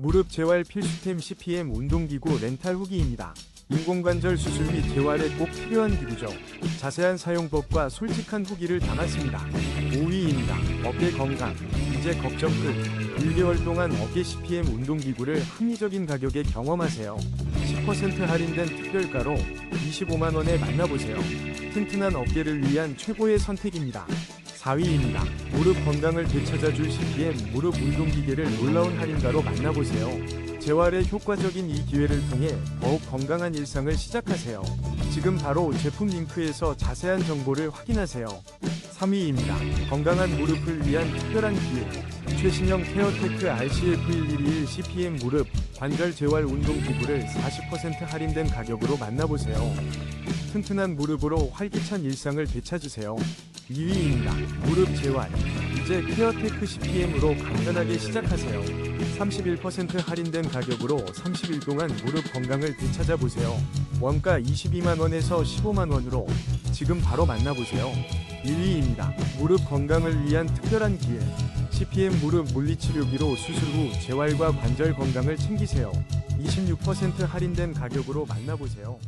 무릎 재활 필수템 CPM 운동기구 렌탈 후기입니다. 인공관절 수술 및 재활에 꼭 필요한 기구죠. 자세한 사용법과 솔직한 후기를 담았습니다. 5위입니다. 어깨 건강. 이제 걱정 끝. 1개월 동안 어깨 CPM 운동기구를 합리적인 가격에 경험하세요. 10% 할인된 특별가로 25만원에 만나보세요. 튼튼한 어깨를 위한 최고의 선택입니다. 4위입니다. 무릎 건강을 되찾아줄 CPM 무릎 운동기계를 놀라운 할인가로 만나보세요. 재활에 효과적인 이 기회를 통해 더욱 건강한 일상을 시작하세요. 지금 바로 제품 링크에서 자세한 정보를 확인하세요. 3위입니다. 건강한 무릎을 위한 특별한 기회. 최신형 케어테크 RCF1121 CPM 무릎 관절 재활 운동 기구를 40% 할인된 가격으로 만나보세요. 튼튼한 무릎으로 활기찬 일상을 되찾으세요. 2위입니다. 무릎 재활. 이제 케어테크 CPM으로 간단하게 시작하세요. 31% 할인된 가격으로 30일 동안 무릎 건강을 되찾아보세요. 원가 22만원에서 15만원으로 지금 바로 만나보세요. 1위입니다. 무릎 건강을 위한 특별한 기회. CPM 무릎 물리치료기로 수술 후 재활과 관절 건강을 챙기세요. 26% 할인된 가격으로 만나보세요.